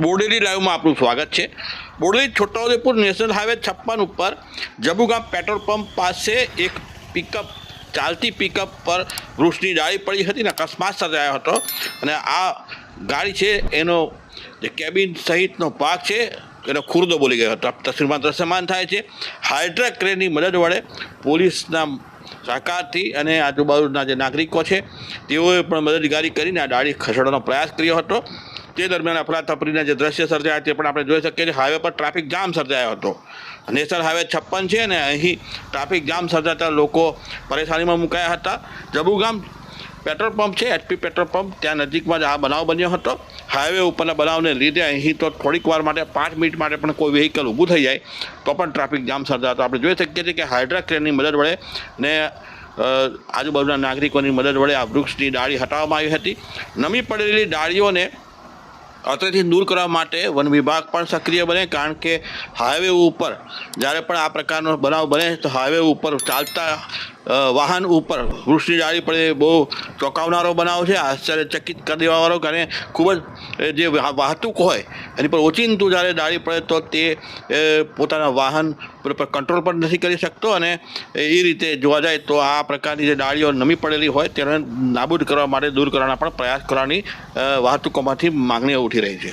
બોડેલી લાઈવમાં આપનું સ્વાગત છે. બોડેલી છોટાઉદેપુર નેશનલ હાઈવે છપ્પન ઉપર જબુગામ પેટ્રોલ પંપ પાસે એક પિકઅપ, ચાલતી પિકઅપ પર વૃક્ષની ડાળી પડી હતી ને અકસ્માત સર્જાયો હતો અને આ ગાડી છે એનો જે કેબિન સહિતનો ભાગ છે એનો ખુરદો બોલી ગયો હતો. તસવીરમાં દ્રશ્યમાન થાય છે. હાઇડ્રા ક્રેનની મદદ વડે પોલીસના સહકારથી અને આજુબાજુના જે નાગરિકો છે તેઓએ પણ મદદગારી કરીને આ ડાળી ખસેડવાનો પ્રયાસ કર્યો હતો. તે દરમિયાન અફરાતફરીના જે દ્રશ્ય સર્જાયા તે પણ આપણે જોઈ શકીએ છીએ. હાઈવે પર ટ્રાફિક જામ સર્જાયો હતો. નેશનલ હાઈવે છપ્પન છે ને અહીં ટ્રાફિક જામ સર્જાતા લોકો પરેશાનીમાં મુકાયા હતા. જબુગામ પેટ્રોલ પંપ છે, એચપી પેટ્રોલ પંપ, ત્યાં નજીકમાં જ આ બનાવ બન્યો હતો. હાઈવે ઉપરના બનાવને લીધે અહીં તો થોડીક વાર માટે પાંચ મિનિટ માટે પણ કોઈ વ્હીકલ ઊભું થઈ જાય, તો પણ ટ્રાફિક જામ સર્જાતો આપણે જોઈ શકીએ છીએ કે હાઇડ્રા ક્રેનની મદદ વડે ને આજુબાજુના નાગરિકોની મદદ વડે આ વૃક્ષની ડાળી હટાવવામાં આવી હતી. નમી પડેલી ડાળીઓને અત્રેથી દૂર કરવા માટે વન વિભાગ પણ સક્રિય બને, કારણ કે હાઈવે ઉપર જ્યારે પણ આ પ્રકારનો બનાવ બને, તો હાઈવે ઉપર ચાલતા વાહન ઉપર વૃક્ષની ડાળી પડે બહુ ચોંકાવનારો બનાવ છે. આશ્ચર્યચકિત કરી દેવાવાળો અને ખૂબ જ જે વાહતુક હોય એની પર ઓચિંતું જ્યારે ડાળી પડે તો તે પોતાના વાહન પર કંટ્રોલ પણ નથી કરી શકતો અને એ રીતે જોવા જાય તો આ પ્રકારની જે ડાળીઓ નમી પડેલી હોય તેને નાબૂદ કરવા માટે દૂર કરવાના પણ પ્રયાસ કરવાની વાહતુકોમાંથી માંગણીઓ ઉઠી રહી છે.